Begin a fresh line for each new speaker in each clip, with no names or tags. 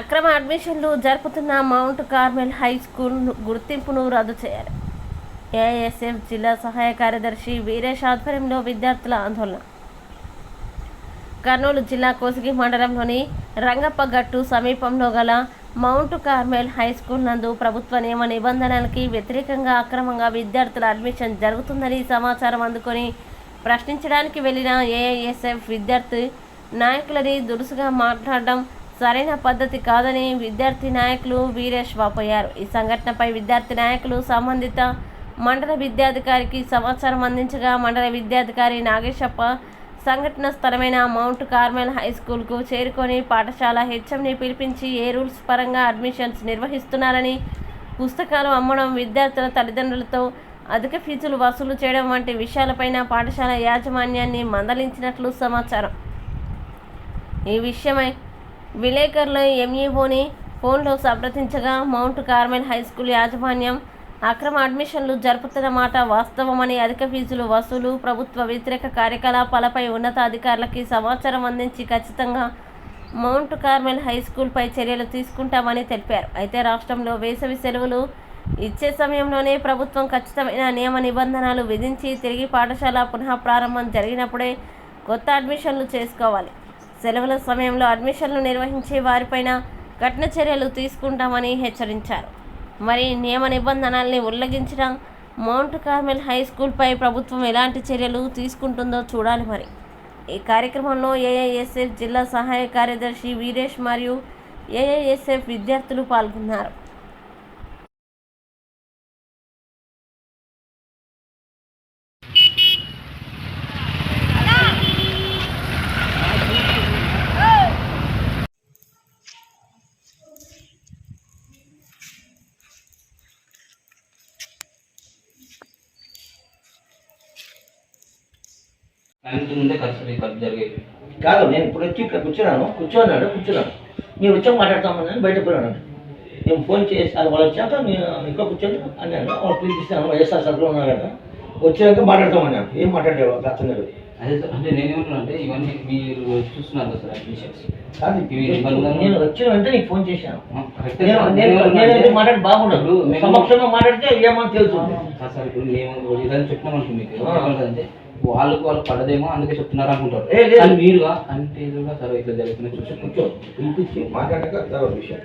అక్రమ అడ్మిషన్లు జరుపుతున్న మౌంట్ కార్మెల్ హై స్కూల్ గుర్తింపును రద్దు చేయాలి. ఏఎస్ఎఫ్ జిల్లా సహాయ కార్యదర్శి వీరేష్ ఆధ్వర్యంలో విద్యార్థుల ఆందోళన. కర్నూలు జిల్లా కోసిగి మండలంలోని రంగప్పగట్టు సమీపంలో గల మౌంట్ కార్మెల్ హై స్కూల్ నందు ప్రభుత్వ నియమ నిబంధనలకి వ్యతిరేకంగా అక్రమంగా విద్యార్థుల అడ్మిషన్ జరుగుతుందని సమాచారం అందుకొని ప్రశ్నించడానికి వెళ్ళిన ఏఐఎస్ఎఫ్ విద్యార్థి నాయకులని దురుసుగా మాట్లాడడం సరైన పద్ధతి కాదని విద్యార్థి నాయకులు వీరేష్ వాపోయారు ఈ సంఘటనపై విద్యార్థి నాయకులు సంబంధిత మండల విద్యాధికారికి సమాచారం అందించగా మండల విద్యాధికారి నాగేశప్ప సంఘటన స్థలమైన మౌంట్ కార్మెల్ హై స్కూల్కు చేరుకొని పాఠశాల హెచ్ఎంని పిలిపించి ఏ రూల్స్ పరంగా అడ్మిషన్స్ నిర్వహిస్తున్నారని పుస్తకాలు అమ్మడం విద్యార్థుల తల్లిదండ్రులతో అధిక ఫీజులు వసూలు చేయడం వంటి విషయాలపైన పాఠశాల యాజమాన్యాన్ని మందలించినట్లు సమాచారం. ఈ విషయమై విలేకరులు ఎంఈఓని ఫోన్లో సంప్రదించగా మౌంట్ కార్మెల్ హై స్కూల్ యాజమాన్యం అక్రమ అడ్మిషన్లు జరుపుతున్న మాట వాస్తవమని అధిక ఫీజులు వసూలు ప్రభుత్వ వ్యతిరేక కార్యకలాపాలపై ఉన్నతాధికారులకి సమాచారం అందించి ఖచ్చితంగా మౌంట్ కార్మెల్ హై స్కూల్పై చర్యలు తీసుకుంటామని తెలిపారు. అయితే రాష్ట్రంలో వేసవి సెలవులు ఇచ్చే సమయంలోనే ప్రభుత్వం ఖచ్చితమైన నియమ నిబంధనలు విధించి తిరిగి పాఠశాల పునః ప్రారంభం జరిగినప్పుడే కొత్త అడ్మిషన్లు చేసుకోవాలి. సెలవుల సమయంలో అడ్మిషన్లు నిర్వహించే వారిపైన కఠిన చర్యలు తీసుకుంటామని హెచ్చరించారు. మరి నియమ నిబంధనల్ని ఉల్లంఘించిన మౌంట్ కార్మెల్ హై స్కూల్పై ప్రభుత్వం ఎలాంటి చర్యలు తీసుకుంటుందో చూడాలి మరి. ఈ కార్యక్రమంలో ఏఐఎస్ఎఫ్ జిల్లా సహాయ కార్యదర్శి వీరేష్ మరియు ఏఐఎస్ఎఫ్ విద్యార్థులు పాల్గొన్నారు.
ఇంటి ముందే ఖర్చు ఖర్చు జరిగేది
కాదు నేను ఇప్పుడు వచ్చి ఇక్కడ కూర్చున్నాను. కూర్చోన్నాడు కూర్చున్నాను మీరు వచ్చాక మాట్లాడతామని బయట పోయినాడు నేను ఫోన్ చేసి అది వాళ్ళు వచ్చాక నేను ఇక్కడ కూర్చొని అన్నాను వాళ్ళు పిలిపిస్తాను వైఎస్ఆర్ సభలో ఉన్నారు కదా? వచ్చాక మాట్లాడతామన్నాను ఏం మాట్లాడేవాళ్ళు వాళ్ళు అతను.
అదే సార్ అంటే నేనేమంటున్నా అంటే ఇవన్నీ మీరు చూస్తున్నారు కదా సార్ అడ్మిషన్స్.
నేను వచ్చిన వెంటనే నీకు ఫోన్ చేశాను. నేను. నేను మాట్లాడి బాగుండదు. సమక్షంలో మాట్లాడితే ఏమని తెలుస్తుంది?
సార్ ఇప్పుడు మేము ఏదైనా చెప్పినాం అనుకో మీకు.
ఆ.
ఏమంటారంటే వాళ్ళకు వాళ్ళు పడదేమో అందుకే చెప్తున్నారు అనుకుంటారు. కానీ మీరుగా అంటే సార్ ఇట్లా జరుగుతున్నా
కూర్చో
చూసి
కూర్చో. పిలిపించి మాట్లాడాక తర్వాత విషయం.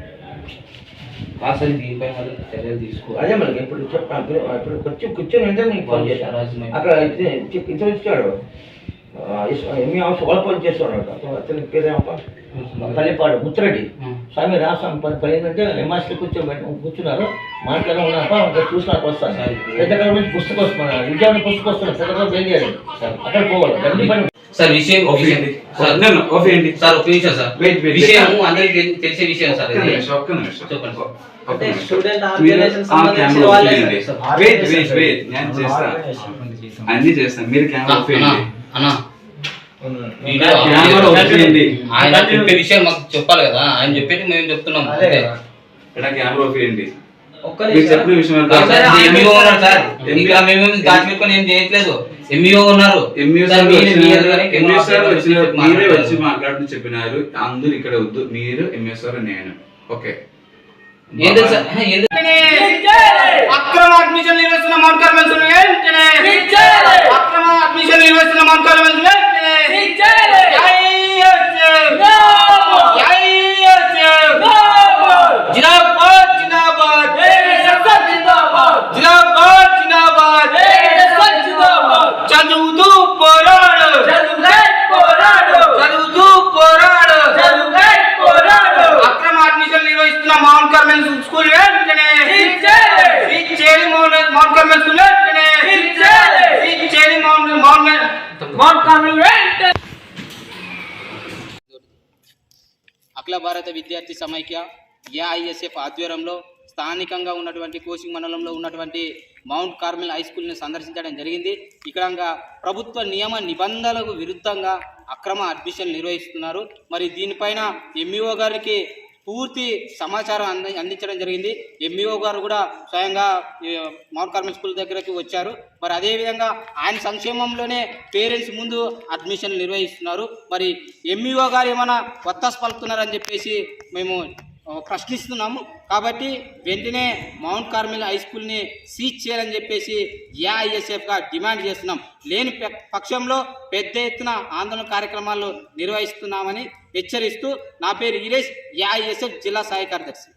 సార్ దీనిపై మరి చర్యలు తీసుకోవాలి
అదే మనకి ఇప్పుడు చెప్పాను ఇప్పుడు కూర్చొని వెంటనే నీకు ఫోన్ చేశాను. అక్కడ ఇతను ఇచ్చాడు ఎన్ని వాళ్ళ పని చేస్తున్నాడు అతని పేరేమప్ప? పల్లిపాడు ముత్తరెడ్డి
ఆ.
స్వామి రాష్ట్రం పని పని ఏంటంటే ఎంఆర్సీ కూర్చోబెట్టి కూర్చున్నారు. మాట్లాడే ఉన్నాక చూసినాక వస్తాను
సరే.
పెద్దకాల నుంచి పుస్తకం వస్తున్నాను విజయవాడ పుస్తకం వస్తున్నాను పెద్దకాల బయలుదేరాడు అక్కడ పోవాలి. గండి పని
సార్ విషయం సార్ సార్ ఒక నిమిషం సార్ విషయం. అందరికి తెలి- తెలిసే విషయం సార్. చెప్పండి.
అంటే. స్టూడెంట్ ఆర్గనైజేషన్ సంబంధించిన వాళ్ళే.
వెయిట్ వెయిట్ వెయిట్ నేను చేస్తా. అన్ని చేస్తాను. మీరు కెమెరా
అన్నా,
ఆపేయండి
అన్నా వీడియో
కెమెరా ఆపేయండి
ఆయన చెప్పే విషయం మాకు చెప్పాలి కదా. ఆయన చెప్పేది మేము చెప్తున్నాం.
ఇక్కడ కెమెరా. చెప్పిన విషయం
ఎంఈఓ ఉన్నారు సార్.
ఎంఈఓ
ఇంకా మేము దాచిపెట్టుకొని ఏం చేయట్లేదు. ఎంఈఓ ఉన్నారు. మీరు-.
వచ్చి మాట్లాడుతూ చెప్పినారు. అందరూ ఇక్కడ వద్దు. మీరు ఎంఈఓ సార్ నేను. ఓకే.
ఏంటి సార్ ఏంటి
అక్రమ అడ్మిషన్ నిర్వహిస్తున్న అడ్మిషన్ నిర్వహిస్తున్న మౌంట్ కార్మెల్స్ వెంటనే జిందాబాద్ జిందాబాద్ జిందాబాద్ జిందాబాద్ చదువుతూ పోరాడు చదువుతూ పోరాడు అక్రమ అడ్మిషన్ నిర్వహిస్తున్న మౌంట్ కార్మెల్ స్కూల్ వెంటనే శ్రీ చేరి మౌంట్ మౌంట్ కార్మెల్ స్కూల్ వెంటనే శ్రీ చేరి మౌంట్ మౌంట్ మౌంట్ కార్మెల్ వెంటనే
అఖిల భారత విద్యార్థి సమైక్య ఏఐఎస్ఎఫ్ ఆధ్వర్యంలో స్థానికంగా ఉన్నటువంటి కోచింగ్ మండలంలో ఉన్నటువంటి మౌంట్ కార్మెల్ హై స్కూల్ని సందర్శించడం జరిగింది. ఇక్కడ ప్రభుత్వ నియమ నిబంధనలకు విరుద్ధంగా అక్రమ అడ్మిషన్ నిర్వహిస్తున్నారు. మరి దీనిపైన ఎంఈఓ గారికి పూర్తి సమాచారం అంది అందించడం జరిగింది. ఎంఈఓ గారు కూడా స్వయంగా ఈ మౌంట్ స్కూల్ దగ్గరకి వచ్చారు. మరి అదేవిధంగా ఆయన సంక్షేమంలోనే పేరెంట్స్ ముందు అడ్మిషన్ నిర్వహిస్తున్నారు. మరి ఎంఈఓ గారు ఏమైనా కొత్త పలుకుతున్నారని చెప్పేసి మేము ప్రశ్నిస్తున్నాము. కాబట్టి వెంటనే మౌంట్ కార్మిల్ హై స్కూల్ని సీజ్ చేయాలని చెప్పేసి ఏఐఎస్ఎఫ్గా డిమాండ్ చేస్తున్నాం. లేని పక్షంలో పెద్ద ఎత్తున ఆందోళన కార్యక్రమాలు నిర్వహిస్తున్నామని హెచ్చరిస్తూ నా పేరు ఈరేష్ ఏఐఎస్ఎఫ్ జిల్లా సహాయ కార్యదర్శి.